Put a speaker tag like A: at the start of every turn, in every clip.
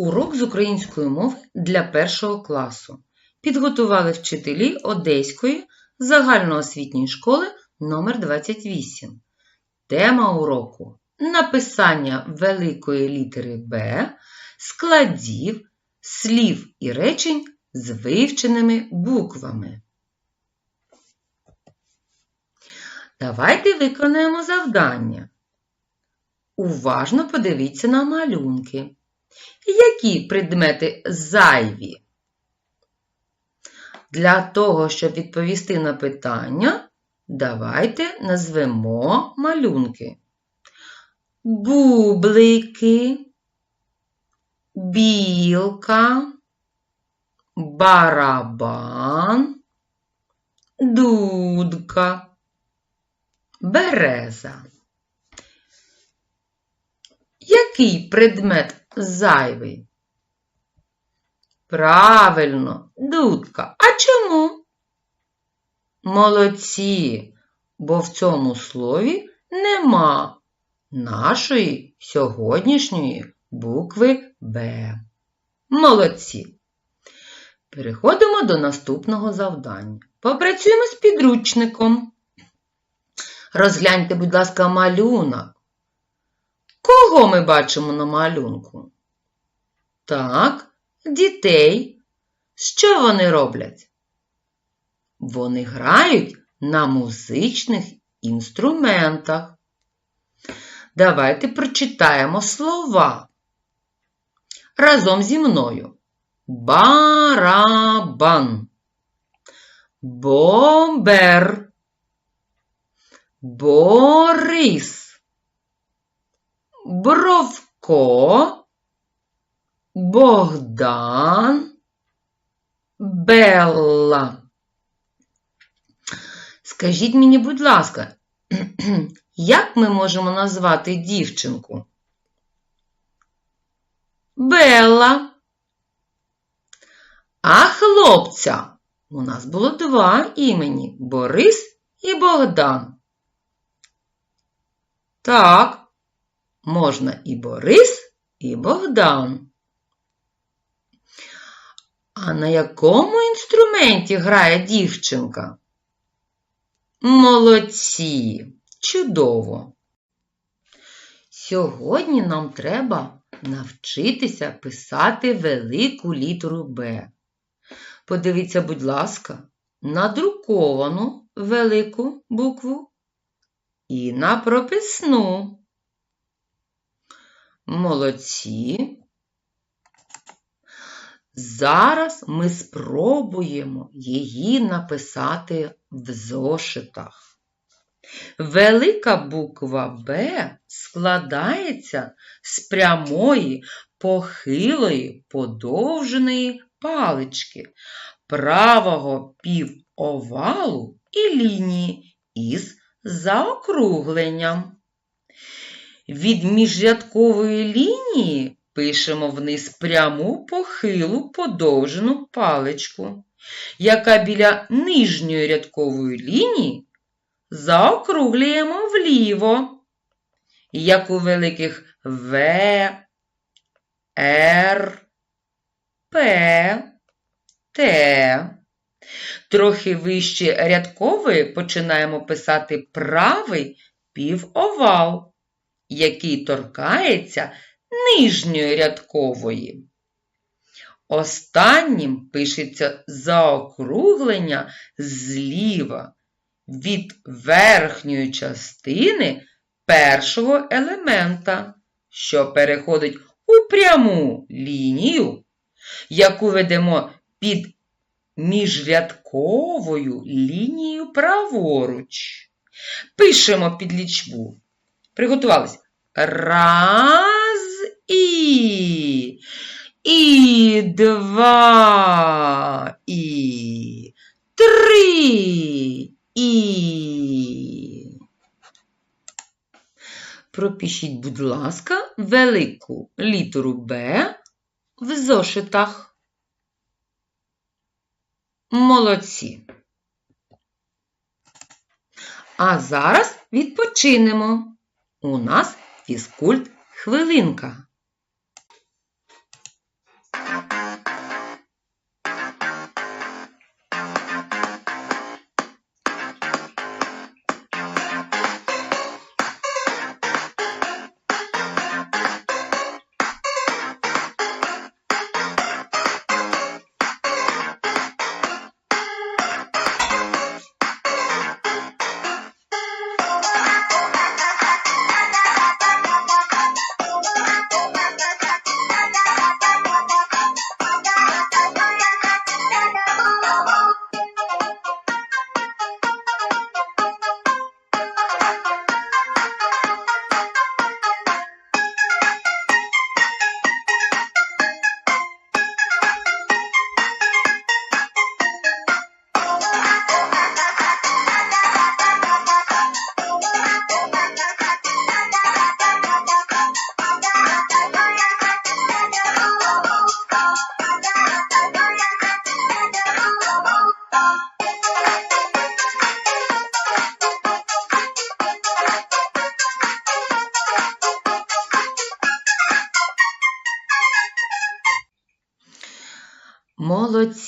A: Урок з української мови для першого класу. Підготували вчителі Одеської загальноосвітньої школи номер 28 Тема уроку написання великої літери Б, складів, слів і речень з вивченими буквами. Давайте виконаємо завдання. Уважно подивіться на малюнки. Які предмети зайві? Для того, щоб відповісти на питання, давайте назвемо малюнки. Бублики, білка, барабан, дудка, береза. Який предмет зайвий? Правильно, дудка. А чому? Молодці, бо в цьому слові нема нашої сьогоднішньої букви Б. Молодці. Переходимо до наступного завдання. Попрацюємо з підручником. Розгляньте, будь ласка, малюнок. Кого ми бачимо на малюнку? Так, дітей. Що вони роблять? Вони грають на музичних інструментах. Давайте прочитаємо слова. Разом зі мною. Барабан. Бомбер. Борис. Бровко, Богдан, Белла. Скажіть мені, будь ласка, як ми можемо назвати дівчинку? Белла. А хлопця у нас було два імені Борис і Богдан. Так, можна і Борис, і Богдан. А на якому інструменті грає дівчинка? Молодці! Чудово! Сьогодні нам треба навчитися писати велику літеру Б. Подивіться, будь ласка, на друковану велику букву і на прописну. Молодці. Зараз ми спробуємо її написати в зошитах. Велика буква Б складається з прямої, похилої, подовженої палички, правого півовалу і лінії із заокругленням. Від міжрядкової лінії пишемо вниз пряму похилу подовжену паличку, яка біля нижньої рядкової лінії заокруглюємо вліво, як у великих В, Р, П, Т. Трохи вище рядкової починаємо писати правий півовал, який торкається нижньої рядкової. Останнім пишеться заокруглення зліва від верхньої частини першого елемента, що переходить у пряму лінію, яку ведемо під міжрядковою лінією праворуч. Пишемо під лічбу. Приготувались. Раз і. І два і. Три і. Пропишіть, будь ласка, велику літеру Б в зошитах. Молодці. А зараз відпочинемо. У нас фізкульт хвилинка.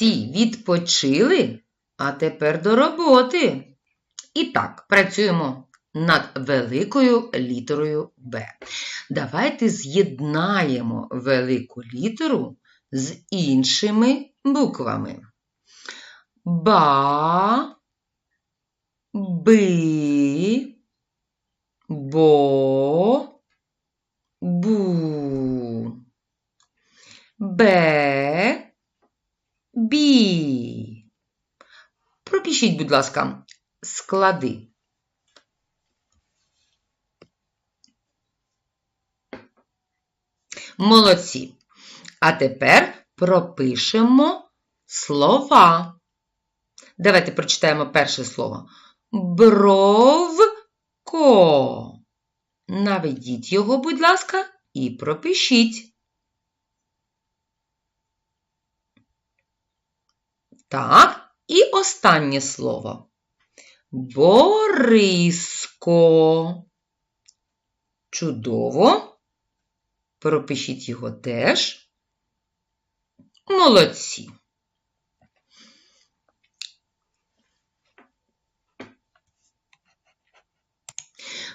A: Молодці, відпочили, а тепер до роботи. І так, працюємо над великою літерою Б. Давайте з'єднаємо велику літеру з іншими буквами. Ба, би, бо, бу. Б, бі. Пропишіть, будь ласка, склади. Молодці. А тепер пропишемо слова. Давайте прочитаємо перше слово. Бровко. Наведіть його, будь ласка, і пропишіть. Так, і останнє слово. Бориско. Чудово. Пропишіть його теж. Молодці.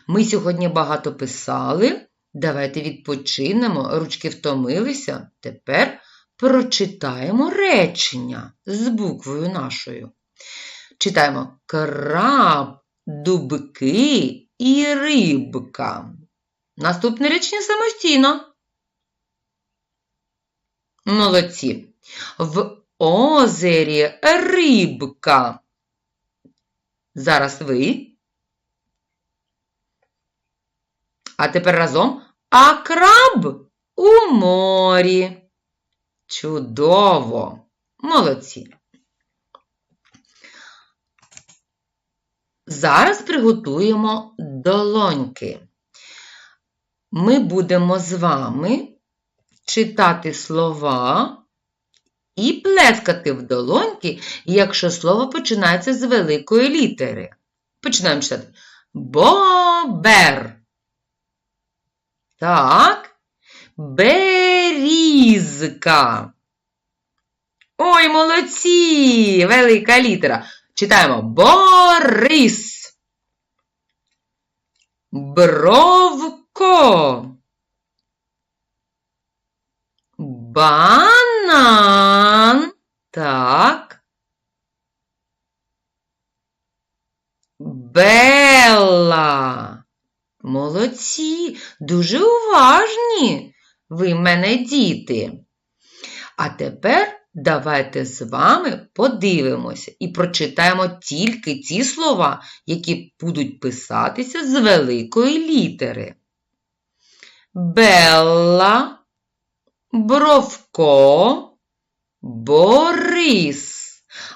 A: Ми сьогодні багато писали. Давайте відпочинемо, ручки втомилися. Тепер прочитаємо речення з буквою нашою. Читаємо краб, дубки і рибка. Наступне речення самостійно. Молодці. В озері рибка. Зараз ви. А тепер разом. А краб у морі. Чудово! Молодці. Зараз приготуємо долоньки. Ми будемо з вами читати слова і плескати в долоньки, якщо слово починається з великої літери. Починаємо читати. Бобер. Так. Берізка. Ой, молодці! Велика літера. Читаємо Борис. Бровко. Банан. Так. Белла. Молодці, дуже уважні. Ви мене діти. А тепер давайте з вами подивимося і прочитаємо тільки ті слова, які будуть писатися з великої літери. Белла, Бровко, Борис.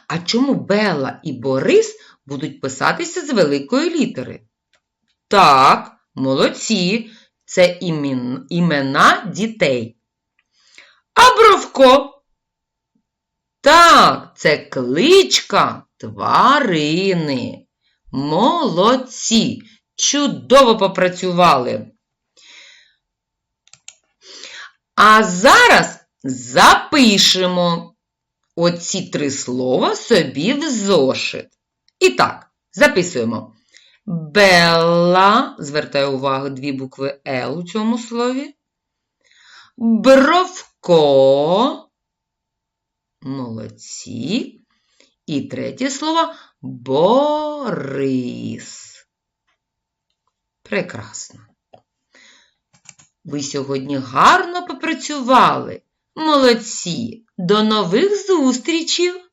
A: А чому Белла і Борис будуть писатися з великої літери? Так, молодці, це імена дітей. А? Так, це кличка тварини. Молодці, чудово попрацювали. А зараз запишемо оці три слова собі в зошит. І так, записуємо. Белла, звертаю увагу дві букви Л у цьому слові. Бровко. Молодці. І третє слово Борис. Прекрасно. Ви сьогодні гарно попрацювали. Молодці. До нових зустрічей!